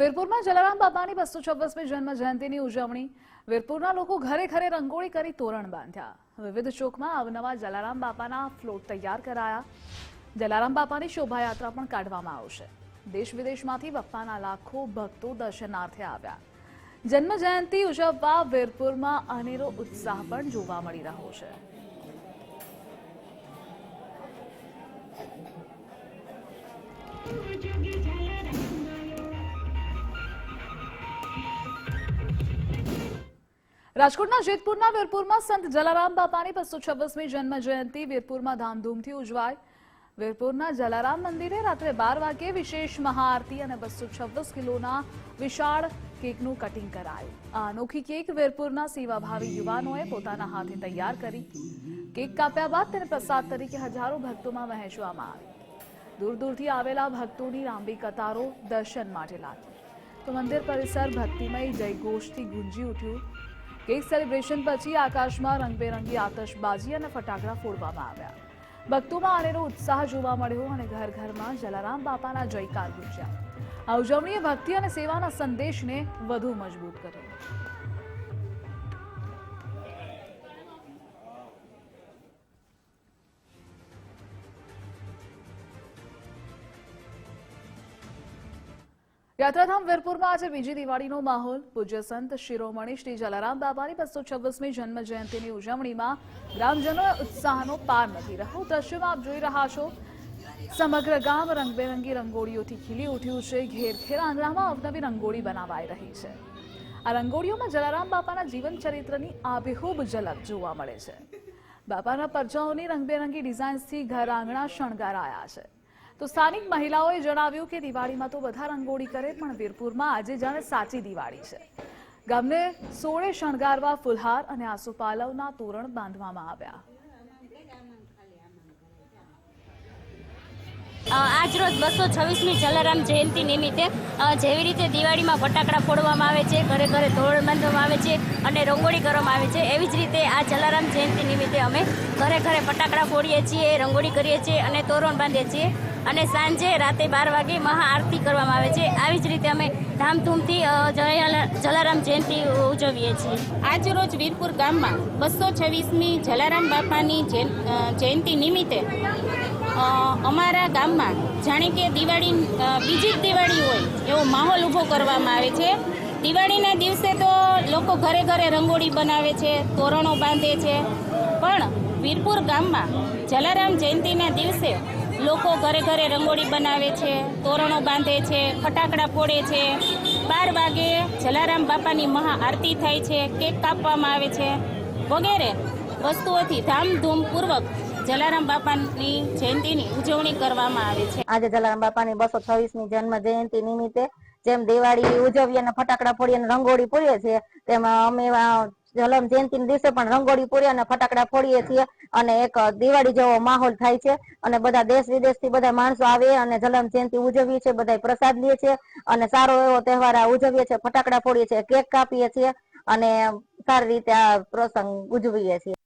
વીરપુરમાં જલારામ બાપાની બસો છવ્વીસમી જન્મ જયંતિની ઉજવણી. વીરપુરના લોકો ઘરે ઘરે રંગોળી કરી તોરણ બાંધ્યા. વિવિધ ચોકમાં અવનવા જલારામ બાપાના ફ્લોટ તૈયાર કરાયા. જલારામ બાપાની શોભાયાત્રા પણ કાઢવામાં આવશે. દેશ વિદેશમાંથી બાપાના લાખો ભક્તો દર્શનાર્થે આવ્યા. જન્મ જયંતિ ઉજવવા વીરપુરમાં અનેરો ઉત્સાહ પણ જોવા મળી રહ્યો છે. રાજકોટના જેતપુરના વીરપુરમાં સંત જલારામ બાપાની બસો છવ્વીસમી જન્મ જયંતિ વીરપુરમાં ધામધૂમથી ઉજવાય. વીરપુરના જલારામ મંદિરે રાત્રે બાર વાગ્યે વિશેષ મહાઆરતી અને બસો છવ્વીસ કિલોના વિશાળ કેકનું કટિંગ કરાયું. આ અનોખી કેક વીરપુરના સેવાભાવી યુવાનોએ પોતાના હાથે તૈયાર કરી. કેક કાપ્યા બાદ તેને પ્રસાદ તરીકે હજારો ભક્તોમાં વહેંચવામાં આવી. દૂર દૂરથી આવેલા ભક્તોની લાંબી કતારો દર્શન માટે લાગી. તો મંદિર પરિસર ભક્તિમય જયઘોષથી ગુંજી ઉઠ્યું. કેક સેલિબ્રેશન પછી આકાશમાં રંગબેરંગી આતશબાજી અને ફટાકડા ફોડવામાં આવ્યા. ભક્તોમાં આનેરો ઉત્સાહ જોવા મળ્યો અને ઘર ઘરમાં જલારામ બાપાના જયકાર ગુજ્યા. આ ઉજવણીએ ભક્તિ અને સેવાના સંદેશને વધુ મજબૂત કર્યો. યાત્રાધામ વીરપુરમાં આજે બીજી દિવાળીનો માહોલ. પૂજ્ય સંત શિરોમણી શ્રી જલારામ બાપાની બસો છવ્વીસમી જન્મ જયંતિની ઉજવણીમાં ગ્રામજનો ઉત્સાહનો પાર નથી રહ્યો. દ્રશ્યમાં આપ જોઈ રહ્યા છો, સમગ્ર ગામ રંગબેરંગી રંગોળીઓથી ખીલી ઉઠ્યું છે. ઘેર ઘેર આંગણામાં અવનવી રંગોળી બનાવાઈ રહી છે. આ રંગોળીઓમાં જલારામ બાપાના જીવન ચરિત્રની આબેહૂબ ઝલક જોવા મળે છે. બાપાના પરજાઓની રંગબેરંગી ડિઝાઇન્સથી ઘર આંગણા શણગારાયા છે. તો સ્થાનિક મહિલાઓએ જણાવ્યું કે દિવાળીમાં તો બધા રંગોળી કરે, પણ વીરપુરમાં આજે જાણે સાચી દિવાળી છે. ગામને સોળે શણગારવા ફુલહાર અને આસોપાલવના તોરણ બાંધવામાં આવ્યા. આજ રોજ બસો છવ્વીસમી જલારામ જયંતિ નિમિત્તે જેવી રીતે દિવાળીમાં ફટાકડા ફોડવામાં આવે છે, ઘરે ઘરે તોરણ બાંધવામાં આવે છે અને રંગોળી કરવામાં આવે છે, એવી જ રીતે આ જલારામ જયંતિ નિમિત્તે અમે ઘરે ઘરે ફટાકડા ફોડીએ છીએ, રંગોળી કરીએ છીએ અને તોરણ બાંધીએ છીએ. અને સાંજે રાતે બાર વાગે મહાઆરતી કરવામાં આવે છે. આવી જ રીતે અમે ધામધૂમથી જલારામ જયંતિ ઉજવીએ છીએ. આજ રોજ વીરપુર ગામમાં બસો છવ્વીસમી જલારામ બાપાની જયં- જયંતિ નિમિત્તે અમારા ગામમાં જાણે કે દિવાળી બીજી દિવાળી હોય એવો માહોલ ઊભો કરવામાં આવે છે. દિવાળીના દિવસે તો લોકો ઘરે ઘરે રંગોળી બનાવે છે, તોરણો બાંધે છે. પણ વીરપુર ગામમાં જલારામ જયંતિના દિવસે લોકો ઘરે ઘરે રંગોળી બનાવે છે, તોરણો બાંધે છે, ફટાકડા ફોડે છે. બાર વાગે જલારામ બાપાની મહા આરતી થાય છે, કેક કાપવામાં આવે છે. વગેરે વસ્તુઓથી ધામધૂમપૂર્વક જલારામ બાપાની જયંતિની ઉજવણી કરવામાં આવે છે. આજે જલારામ બાપાની બસો છવ્વીસમી જન્મ જયંતિ નિમિત્તે જેમ દિવાળી ઉજવીએ અને ફટાકડા ફોડીએ અને રંગોળી પૂરીએ છીએ, તેમાં અમે જલમ જયંતિ દિવસે પણ રંગોળી પૂરી અને ફટાકડા ફોડીએ છીએ અને એક દિવાળી જેવો માહોલ થાય છે અને બધા દેશ વિદેશથી બધા માણસો આવે અને જલમ જયંતિ ઉજવીએ છીએ બધા પ્રસાદ લે છે અને સારો એવો તહેવાર ઉજવીએ છીએ, ફટાકડા ફોડીએ છીએ, કેક કાપીએ છીએ અને સારી રીતે આ પ્રસંગ ઉજવીએ છીએ.